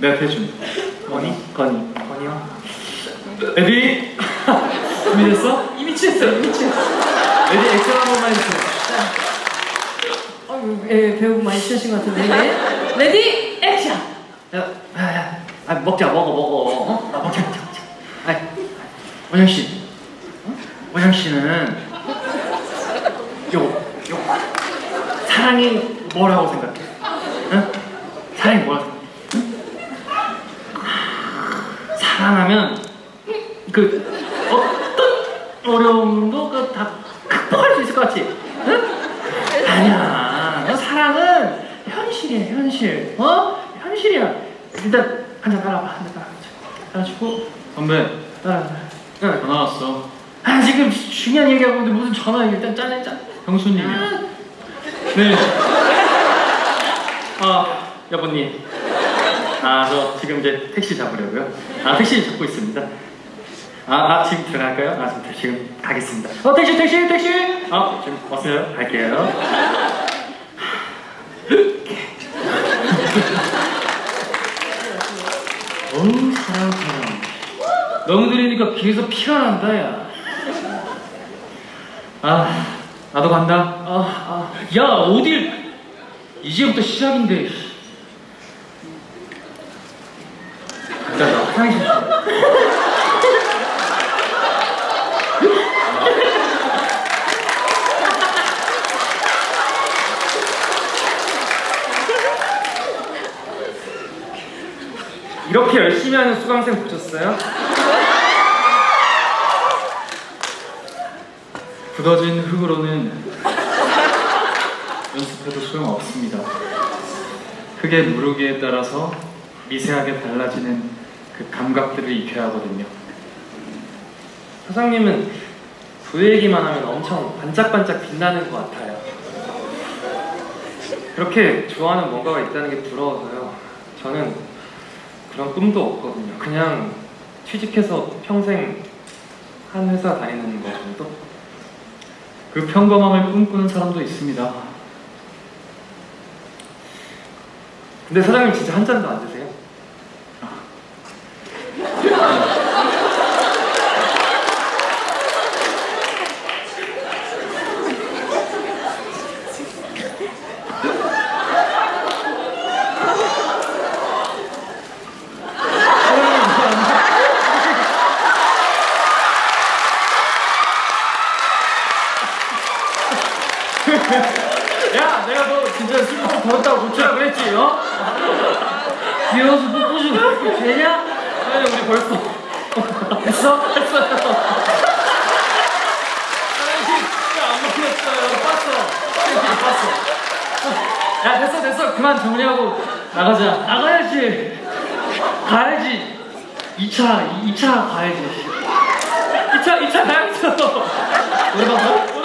내가 대준. 건이? 건이. 건이요? 레디. 준비됐어? 이미 취했어요 이미 취했어 레디 액션 한 번만 해주세요. 어, 예, 배우 많이 치신 것 같은데. 네. 레디 액션. 야, 야, 야, 아 먹자 먹어 먹어 어? 아 먹자 먹자 먹자 아이 원영 씨 어? 원영 씨는 요, 요 사랑이 뭐라고 생각해? 응? 사랑이 뭐라고 생각해? 응? 사랑하면 그 어떤 어려움도 그다 극복할 수 있을 것 같지? 응? 아니야. 너 사랑은 현실이야, 현실. 어? 현실이야. 일단 한잔 따라봐, 한잔 따라봐. 따라주고 선배, 따라봐. 응. 전화 왔어. 아 지금 중요한 얘기하고 있는데 무슨 전화 얘기 일단 짜내 짜. 형수님이야. 네. 아 여보님. 아 저 지금 이제 택시 잡으려고요. 아 택시 잡고 있습니다. 아, 아 지금 들어갈까요? 아 지금 지금 가겠습니다. 어 택시 택시 택시. 아 지금 왔어요. 갈게요. 어우 사랑 사랑. 너무 들으니까 귀에서 피가 난다 야. 아 나도 간다. 아, 아. 야 어딜 이제부터 시작인데. 일단 나 화장실 좀. 이렇게 열심히 하는 수강생 보셨어요? 굳어진 흙으로는 연습해도 소용없습니다. 흙의 무르기에 따라서 미세하게 달라지는 그 감각들을 익혀야 하거든요. 사장님은 그 얘기만 하면 엄청 반짝반짝 빛나는 것 같아요. 그렇게 좋아하는 뭔가가 있다는 게 부러워서요. 저는 그런 꿈도 없거든요. 그냥 취직해서 평생 한 회사 다니는 거 정도? 그 평범함을 꿈꾸는 사람도 있습니다. 근데 사장님 진짜 한 잔도 안 드세요? 야, 내가 너 진짜 술 먹고 버렸다고 고치라 그랬지, 어? 귀여워서 뽀뽀 좀 이거 되냐? 아니, 우리 벌써 했어? 했어요. 아니, 진짜 안 먹혔어요. 진짜 봤어. 야, 됐어, 됐어. 그만 정리하고 나가자. 나가야지. 가야지. 2차, 2차 가야지. 2차, 2차 가야죠.